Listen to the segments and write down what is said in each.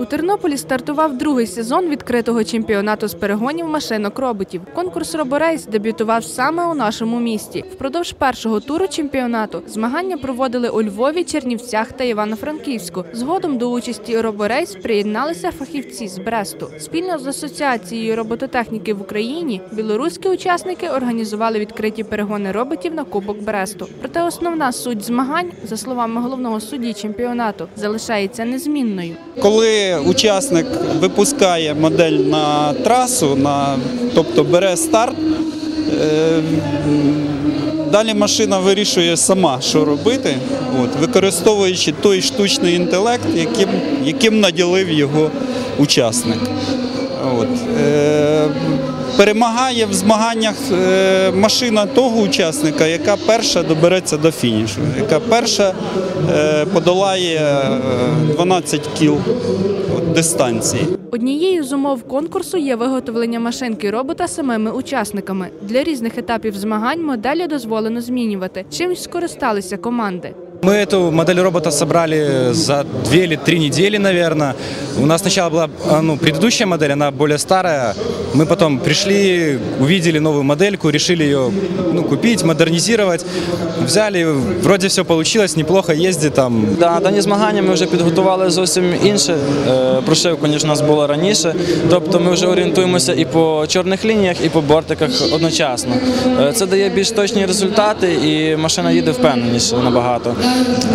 У Тернополі стартував другий сезон відкритого чемпіонату з перегонів машинок роботів. Конкурс Роборейс дебютував саме у нашому місті. Впродовж першого туру чемпіонату змагання проводили у Львові, Чернівцях та Івано-Франківську. Згодом до участі Роборейс приєдналися фахівці з Бресту. Спільно з асоціацією робототехніки в Україні білоруські учасники організували відкриті перегони роботів на Кубок Бресту. Проте основна суть змагань, за словами головного судді чемпіонату, залишається незмінною. Коли учасник випускає модель на трасу, на, тобто бере старт, е, далі машина вирішує сама, що робити, от, використовуючи той штучний інтелект, яким, яким наділив його учасник. От, е, перемагає в змаганнях е, машина того учасника, яка перша добереться до фінішу, яка перша е, подолає е, 12 кіл дистанції. Однією з умов конкурсу є виготовлення машинки робота самими учасниками. Для різних етапів змагань моделі дозволено змінювати. Чим скористалися команди. Мы эту модель робота собрали за две или три недели, наверное. У нас сначала была а, ну, предыдущая модель, она более старая. Мы потом пришли, увидели новую модельку, решили ее ну, купить, модернизировать. Взяли, вроде все получилось, неплохо ездит там. Да, дані змагання ми вже підготували зовсім інше. Е, Прошивка, ніж у нас була раніше. Тобто ми вже орієнтуємося і по чорних лініях, і по бортиках одночасно. Е, Це дає більш точні результати, і машина їде впевненіше набагато.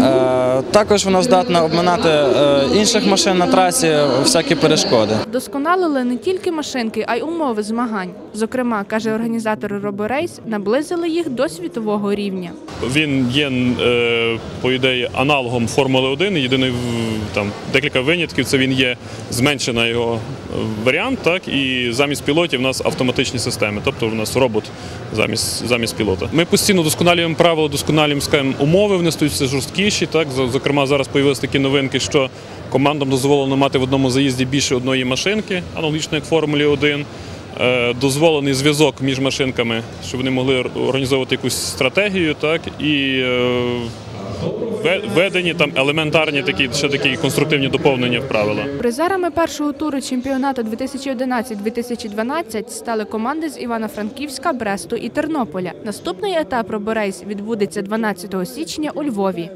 Е, Також вона здатна обминати е, інших машин на трасі всякі перешкоди. Вдосконалили не тільки машинки, а й умови змагань. Зокрема, каже організатор Роборейс, наблизили їх до світового рівня. Він є е, по ідеї аналогом Формули 1. Єдиний там декілька винятків. Це він є зменшена його варіант, так і замість пілотів у нас автоматичні системи, тобто у нас робот замість замість пілота. Ми постійно досконалюємо правила, досконалюємо скажімо, умови. Вони стають все жорсткіші. Так зокрема, зараз появилися такі новинки, що командам дозволено мати в одному заїзді більше одної машинки, аналогічно як в Формулі 1. Е, дозволений зв'язок між машинками, щоб вони могли організовувати якусь стратегію, так і е, введені там елементарні такі ще такі конструктивні доповнення в правила. Призерами першого туру чемпіонату 2011-2012 стали команди з Івано-Франківська, Бресту і Тернополя. Наступний етап Роборейс відбудеться 12 січня у Львові.